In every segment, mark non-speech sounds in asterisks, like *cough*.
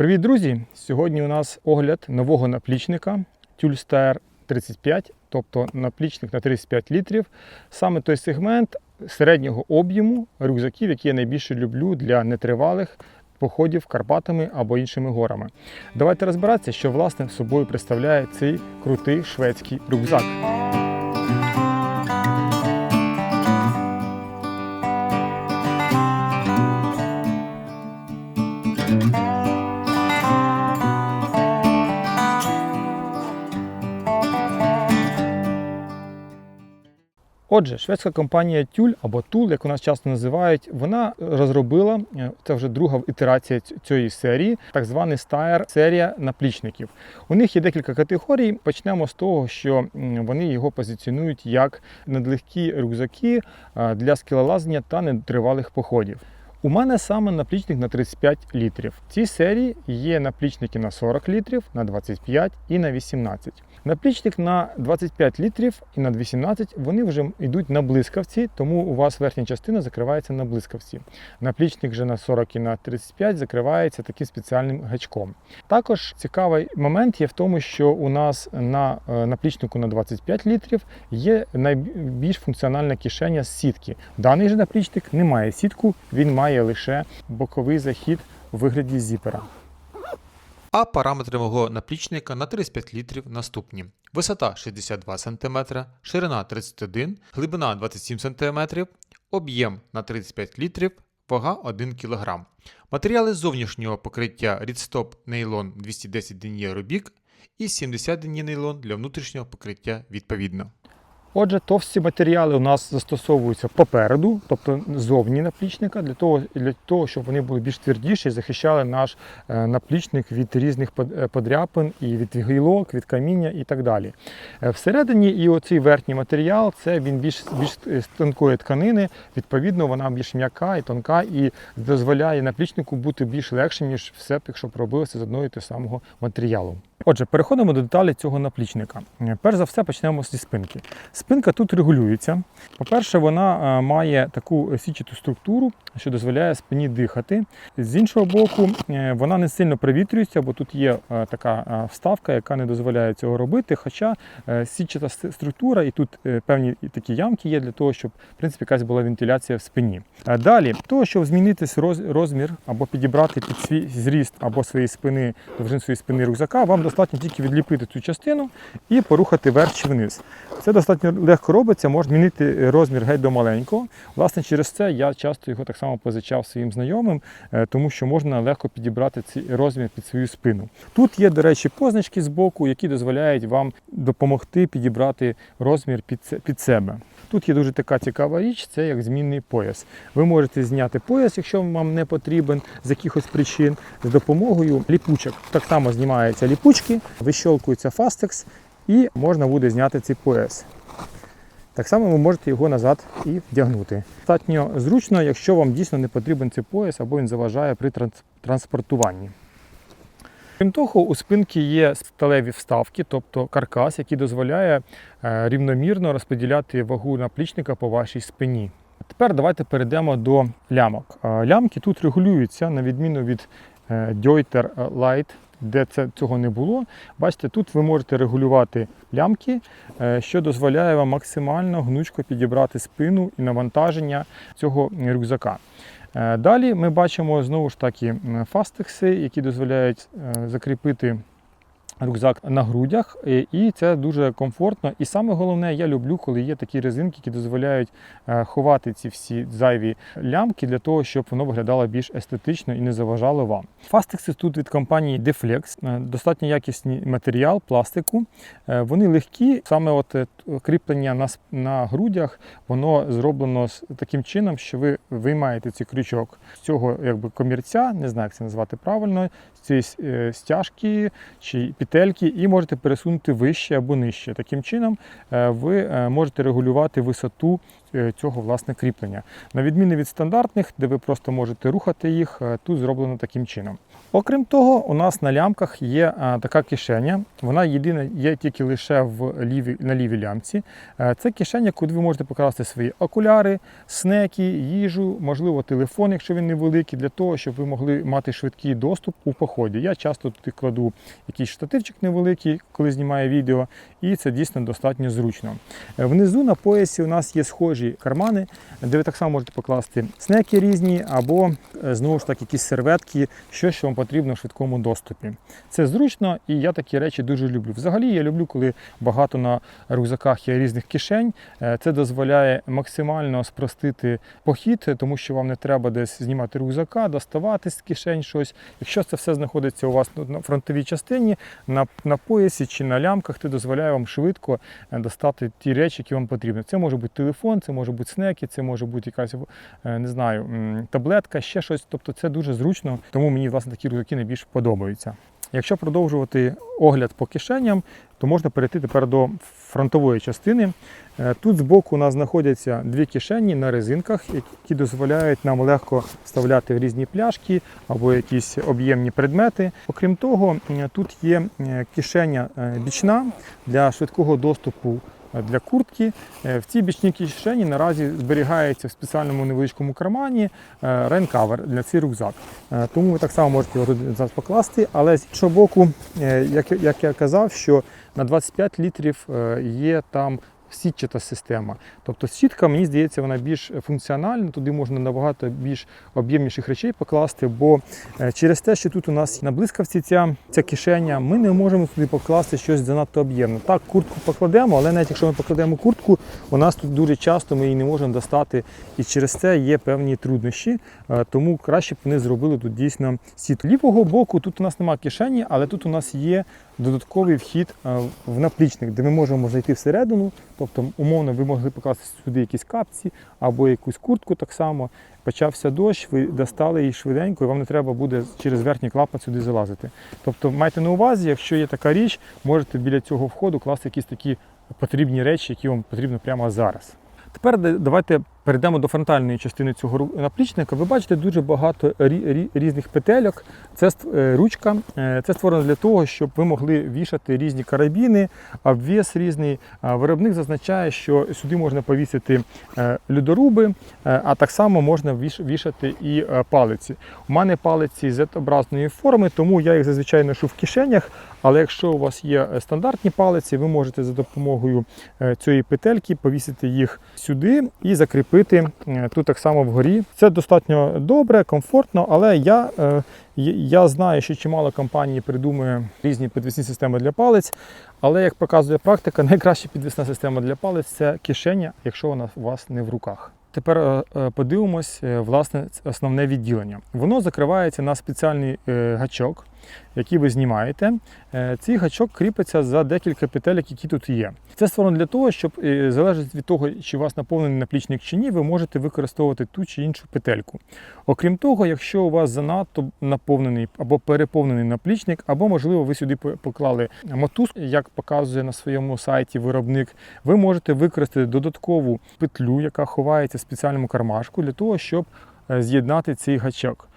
Привіт, друзі! Сьогодні у нас огляд нового наплічника Tülstar 35, тобто наплічник на 35 літрів. Саме той сегмент середнього об'єму рюкзаків, які я найбільше люблю для нетривалих походів Карпатами або іншими горами. Давайте розбиратися, що власне собою представляє цей крутий шведський рюкзак. Отже, шведська компанія Тюль або Тул, як у нас часто називають, вона розробила е, це вже друга ітерація цієї серії, так званий стаєр серія наплічників. У них є декілька категорій. Почнемо з того, що вони його позиціонують як надлегкі рюкзаки е, для скелелазання та нетривалих походів. У мене саме наплічник на 35 літрів. В цій серії є наплічники на 40 літрів, на 25 і на 18. Наплічник на 25 літрів і на 18 вони вже йдуть на блискавці, тому у вас верхня частина закривається на блискавці. Наплічник вже на 40 і на 35 закривається таким спеціальним гачком. Також цікавий момент є в тому, що у нас на е, наплічнику на 25 літрів є найбільш функціональна кишеня з сітки. Даний же наплічник не має сітку, він має лише боковий захід у вигляді зіпера. А параметри мого наплічника на 35 літрів наступні: висота 62 см, ширина 31 глибина 27 см, об'єм на 35 літрів, вага 1 кг. Матеріали зовнішнього покриття Рідстоп нейлон 210 дені Рубік і 70 дені нейлон для внутрішнього покриття відповідно. Отже, товсті матеріали у нас застосовуються попереду, тобто зовні наплічника, для того, для того, щоб вони були більш твердіші і захищали наш е, наплічник від різних е, подряпин і від гілок, від каміння і так далі. Е, Всередині і оцей верхній матеріал це він більш, більш тонкої тканини, відповідно, вона більш м'яка і тонка і дозволяє наплічнику бути більш легшим, ніж все, якщо б робилося з одного і того самого матеріалу. Отже, переходимо до деталей цього наплічника. Е, Перш за все, почнемо зі спинки. Спинка тут регулюється. По-перше, вона е, має таку січату структуру, що дозволяє спині дихати. З іншого боку, е, вона не сильно провітрюється, бо тут є така вставка, яка не дозволяє цього робити. Хоча січата структура і тут певні такі ямки є для того, щоб в принципі якась була вентиляція в спині. Далі, того, щоб змінити розмір або підібрати під свій зріст або своєї спини, довжину своєї спини рюкзака, вам достатньо тільки відліпити цю частину і порухати вверх чи вниз. Це достатньо легко робиться, можна змінити розмір геть до маленького. Власне, через це я часто його так само позичав своїм знайомим, е, тому що можна легко підібрати цей розмір під свою спину. Тут є, до речі, позначки з боку, які дозволяють вам допомогти підібрати розмір під, себе. Тут є дуже така цікава річ, це як змінний пояс. Ви можете зняти пояс, якщо вам не потрібен з якихось причин, з допомогою ліпучок. Так само знімаються ліпучки, вищолкується фастекс і можна буде зняти цей пояс. Так само ви можете його назад і вдягнути. Достатньо зручно, якщо вам дійсно не потрібен цей пояс або він заважає при транспортуванні. Крім того, у спинки є сталеві вставки, тобто каркас, який дозволяє е, рівномірно розподіляти вагу наплічника по вашій спині. Тепер давайте перейдемо до лямок. Е, Лямки тут регулюються на відміну від е, Deuter Light, де це, цього не було. Бачите, тут ви можете регулювати лямки, е, що дозволяє вам максимально гнучко підібрати спину і навантаження цього рюкзака. Е, Далі ми бачимо знову ж таки фастекси, які дозволяють е, закріпити рюкзак на грудях, е, і це дуже комфортно. І саме головне, я люблю, коли є такі резинки, які дозволяють е, ховати ці всі зайві лямки для того, щоб воно виглядало більш естетично і не заважало вам. Фастекси тут від компанії Deflex, е, достатньо якісний матеріал пластику. Вони легкі, саме от кріплення на, на грудях, воно зроблено таким чином, що ви виймаєте цей крючок з цього якби комірця, не знаю, як це назвати правильно, з цієї стяжки чи під петельки і можете пересунути вище або нижче. Таким чином е, ви е, можете регулювати висоту цього власне кріплення. На відміну від стандартних, де ви просто можете рухати їх, е, тут зроблено таким чином. Окрім того, у нас на лямках є е, така кишеня. Вона єдина є тільки лише в лівій, на лівій лямці. Е, Це кишеня, куди ви можете покласти свої окуляри, снеки, їжу, можливо, телефон, якщо він невеликий, для того, щоб ви могли мати швидкий доступ у поході. Я часто туди кладу якийсь штативчик невеликий, коли знімаю відео, і це дійсно достатньо зручно. Е, Внизу на поясі у нас є схожі кармани, де ви так само можете покласти снеки різні, або е, знову ж таки якісь серветки, що, що вам потрібно в швидкому доступі. Це зручно, і я такі речі дуже люблю. Взагалі я люблю, коли багато на рюкзаках є різних кишень. Е, Це дозволяє максимально спростити похід, тому що вам не треба десь знімати рюкзака, доставати з кишень щось. Якщо це все знаходиться у вас на фронтовій частині, на, на поясі чи на лямках, це дозволяє вам швидко е, достати ті речі, які вам потрібні. Це може бути телефон, це може бути снеки, це може бути якась е, не знаю, таблетка, ще щось. Тобто це дуже зручно, тому мені власне такі рюкзаки найбільше подобаються. Якщо продовжувати огляд по кишеням, то можна перейти тепер до фронтової частини. Е, Тут збоку у нас знаходяться дві кишені на резинках, які дозволяють нам легко вставляти в різні пляшки або якісь об'ємні предмети. Окрім того, тут є е, кишеня бічна для швидкого доступу для куртки. Е, В цій бічній кишені наразі зберігається в спеціальному невеличкому кармані е, рейнкавер для цей рюкзак. Е, Тому ви так само можете його туди зараз покласти. Але з іншого боку, як, я казав, що на 25 літрів є там сітчата система. Тобто сітка, мені здається, вона більш функціональна, туди можна набагато більш об'ємніших речей покласти, бо е, через те, що тут у нас на блискавці ця, ця кишеня, ми не можемо туди покласти щось занадто об'ємне. Так, куртку покладемо, але навіть якщо ми покладемо куртку, у нас тут дуже часто ми її не можемо достати, і через це є певні труднощі. Е, Тому краще б вони зробили тут дійсно сіт. Лівого боку тут у нас немає кишені, але тут у нас є додатковий вхід е, в наплічник, де ми можемо зайти всередину. Тобто, умовно, ви могли покласти сюди якісь капці або якусь куртку так само. Почався дощ, ви достали її швиденько, і вам не треба буде через верхній клапан сюди залазити. Тобто майте на увазі, якщо є така річ, можете біля цього входу класти якісь такі потрібні речі, які вам потрібно прямо зараз. Тепер давайте перейдемо до фронтальної частини цього наплічника. Ви бачите дуже багато рі- рі- різних петельок. Це е, ручка. Е, Це створено для того, щоб ви могли вішати різні карабіни, обвіс різний. Виробник зазначає, що сюди можна повісити е, льодоруби, е, а так само можна віш- вішати і палиці. У мене палиці Z-образної форми, тому я їх зазвичай ношу в кишенях. Але якщо у вас є стандартні палиці, ви можете за допомогою цієї петельки повісити їх сюди і закріпити е, тут так само вгорі. Це достатньо добре, комфортно, але я, е, я- я знаю, що чимало компаній придумує різні підвісні системи для палець. Але як показує практика, *laughs* найкраща підвісна система для палець це кишеня, якщо вона у вас не в руках. Тепер е, подивимось власне основне відділення. Воно закривається на спеціальний гачок, який ви знімаєте. Е, Цей гачок кріпиться за декілька петелек, які тут є. Це створено для того, щоб е, залежить від того, чи у вас наповнений наплічник чи ні, ви можете використовувати ту чи іншу петельку. Окрім того, якщо у вас занадто наповнений або переповнений наплічник, або, можливо, ви сюди поклали мотузку, як показує на своєму сайті виробник, ви можете використати додаткову петлю, яка ховається в спеціальному кармашку, для того, щоб е, з'єднати цей гачок.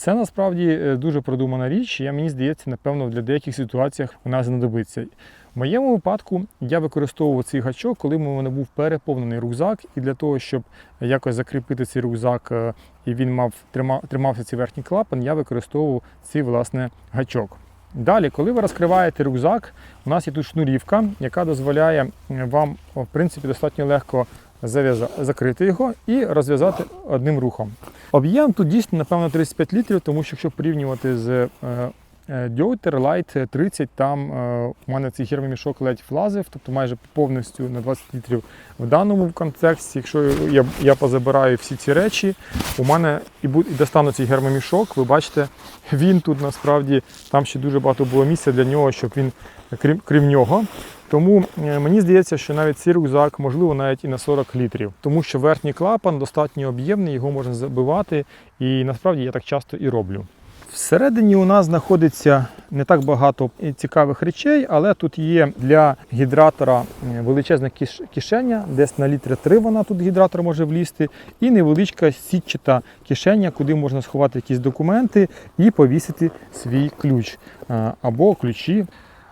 Це насправді е, дуже продумана річ. Я мені здається, напевно, для деяких ситуаціях вона знадобиться. В моєму випадку я використовував цей гачок, коли в мене був переповнений рюкзак, і для того, щоб якось закріпити цей рюкзак, е, і він мав трима- тримався цей верхній клапан, я використовував цей власне гачок. Далі, коли ви розкриваєте рюкзак, у нас є тут шнурівка, яка дозволяє вам, в принципі, достатньо легко закрити його і розв'язати одним рухом. Об'єм тут дійсно, напевно, 35 літрів, тому що якщо порівнювати з е, Deuter Light 30, там е, у мене цей гермомішок ледь влазив, тобто майже повністю на 20 літрів в даному контексті. Якщо я, я позабираю всі ці речі, у мене і, і достану цей гермомішок, ви бачите, він тут насправді там ще дуже багато було місця для нього, щоб він, крім, крім нього. Тому е, мені здається, що навіть цей рюкзак можливо навіть і на 40 літрів, тому що верхній клапан достатньо об'ємний, його можна забивати, і насправді я так часто і роблю. Всередині у нас знаходиться не так багато цікавих речей, але тут є для гідратора величезна кишеня, десь на літри 3 вона тут гідратор може влізти, і невеличка сітчата кишеня, куди можна сховати якісь документи і повісити свій ключ е, або ключі.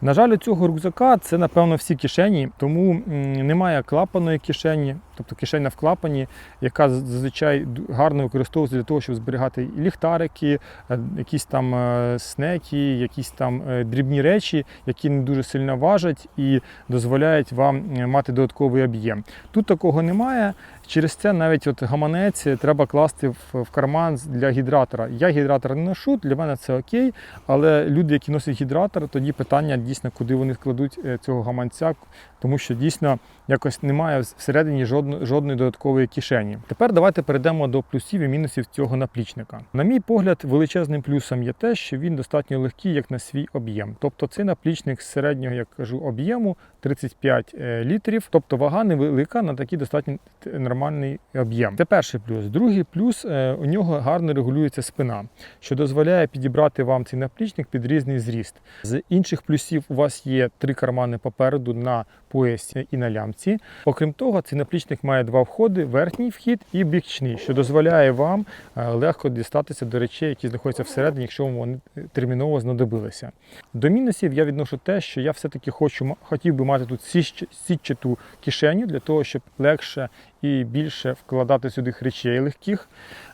На жаль, у цього рюкзака це напевно всі кишені, тому немає клапаної кишені, тобто кишеня в клапані, яка зазвичай гарно використовується для того, щоб зберігати ліхтарики, е, якісь там е, снеки, якісь там е, дрібні речі, які не дуже сильно важать і дозволяють вам мати додатковий об'єм. Тут такого немає. Через це навіть от гаманець треба класти в, карман для гідратора. Я гідратор не ношу, для мене це окей. Але люди, які носять гідратор, тоді питання дійсно, куди вони складуть е, цього гаманця, тому що дійсно якось немає всередині жодної, жодної додаткової кишені. Тепер давайте перейдемо до плюсів і мінусів цього наплічника. На мій погляд, величезним плюсом є те, що він достатньо легкий як на свій об'єм. Тобто цей наплічник з середнього, як кажу, об'єму 35 е, літрів, тобто вага невелика на такий достатньо нормальний об'єм. Це перший плюс. Другий плюс е, у нього гарно регулюється спина, що дозволяє підібрати вам цей наплічник під різний зріст. З інших плюсів у вас є три кармани попереду на поясі і на лямці. Окрім того, цей наплічник має два входи: верхній вхід і бічний, що дозволяє вам е, легко дістатися до речей, які знаходяться всередині, якщо вам вони терміново знадобилися. До мінусів я відношу те, що я все-таки хочу хотів би мати тут сітчату кишеню для того, щоб легше і більше вкладати сюди речей легких.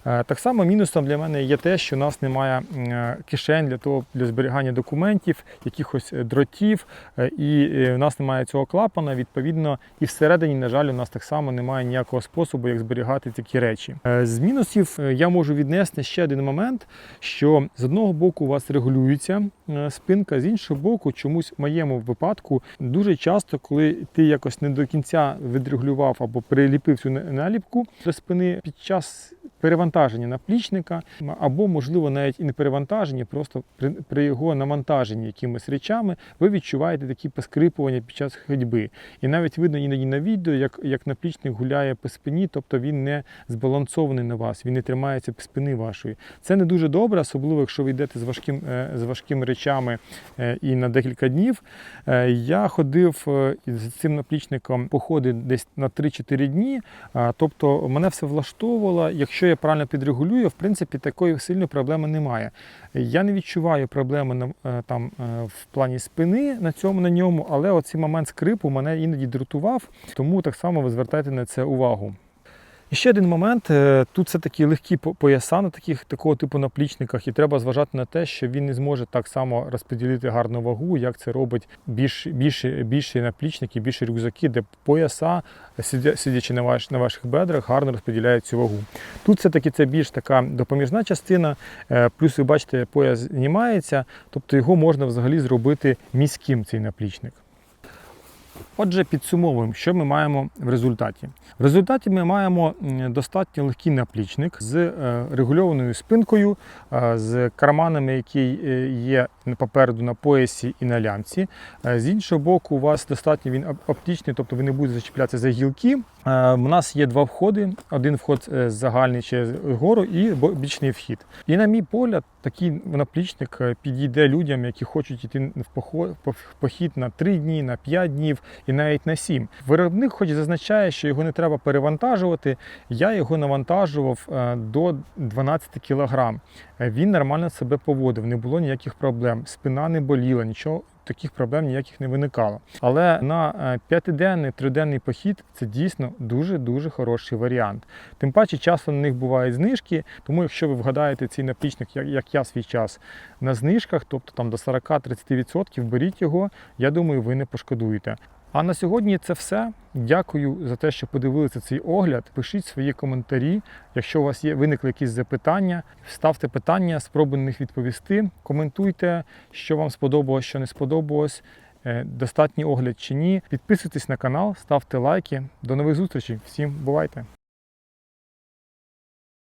Е, Так само мінусом для мене є те, що у нас немає е, кишень для того для зберігання документів, якихось е, дротів, і у нас немає цього клапана. Відповідно, і всередині, на жаль, у нас так само немає ніякого способу, як зберігати такі речі. З мінусів я можу віднести ще один момент, що з одного боку у вас регулюється спинка, з іншого боку, чомусь в моєму випадку дуже часто, коли ти якось не до кінця відрегулював або приліпив цю наліпку до спини під час перевантаження наплічника, або, можливо, навіть і не перевантаження, просто при, при його навантаженні якимись речами, ви відчуваєте такі поскрипування під час ходьби. І навіть видно іноді на відео, як, як наплічник гуляє по спині, тобто він не збалансований на вас, він не тримається спини вашої. Це не дуже добре, особливо якщо ви йдете з важким, е, з важкими речами е, і на декілька днів. Е, Я ходив з цим наплічником походи десь на 3-4 дні. Тобто мене все влаштовувало. Якщо я правильно підрегулюю, в принципі, такої сильної проблеми немає. Я не відчуваю проблеми е, там, е, в плані спини на цьому на ньому, але оцей момент скрипу мене іноді дратував, тому так само ви звертайте на це увагу. І ще один момент. е, Тут все таки легкі пояса на таких такого типу наплічниках, і треба зважати на те, що він не зможе так само розподілити гарну вагу, як це робить більш, більші, більші наплічники, більші рюкзаки, де пояса, сидячи на, ваш, на ваших бедрах, гарно розподіляють цю вагу. Тут все-таки це більш така допоміжна частина. е, Плюс ви бачите, пояс знімається, тобто його можна взагалі зробити міським цей наплічник. Отже, підсумовуємо, що ми маємо в результаті. В результаті ми маємо достатньо легкий наплічник з е, регульованою спинкою, е, з карманами, які е, є попереду на поясі і на лямці. Е, З іншого боку, у вас достатньо він оптичний, тобто ви не будете зачіплятися за гілки. Е, У нас є два входи: один вход е, загальний через гору і бічний вхід. І на мій погляд, такий наплічник е, підійде людям, які хочуть йти в похід на 3 дні, на 5 днів і навіть на 7. Виробник хоч зазначає, що його не треба перевантажувати. Я його навантажував е, до 12 кг. Він нормально себе поводив, не було ніяких проблем. Спина не боліла, нічого. Таких проблем ніяких не виникало. Але на е, п'ятиденний, триденний похід це дійсно дуже-дуже хороший варіант. Тим паче часто на них бувають знижки, тому якщо ви вгадаєте цей наплічник, як, як я свій час, на знижках, тобто там до 40-30%, беріть його, я думаю, ви не пошкодуєте. А на сьогодні це все. Дякую за те, що подивилися цей огляд. Пишіть свої коментарі. Якщо у вас є виникли якісь запитання, ставте питання, спробуйте на них відповісти. Коментуйте, що вам сподобалось, що не сподобалось. е, Достатній огляд чи ні. Підписуйтесь на канал, ставте лайки. До нових зустрічей. Всім бувайте!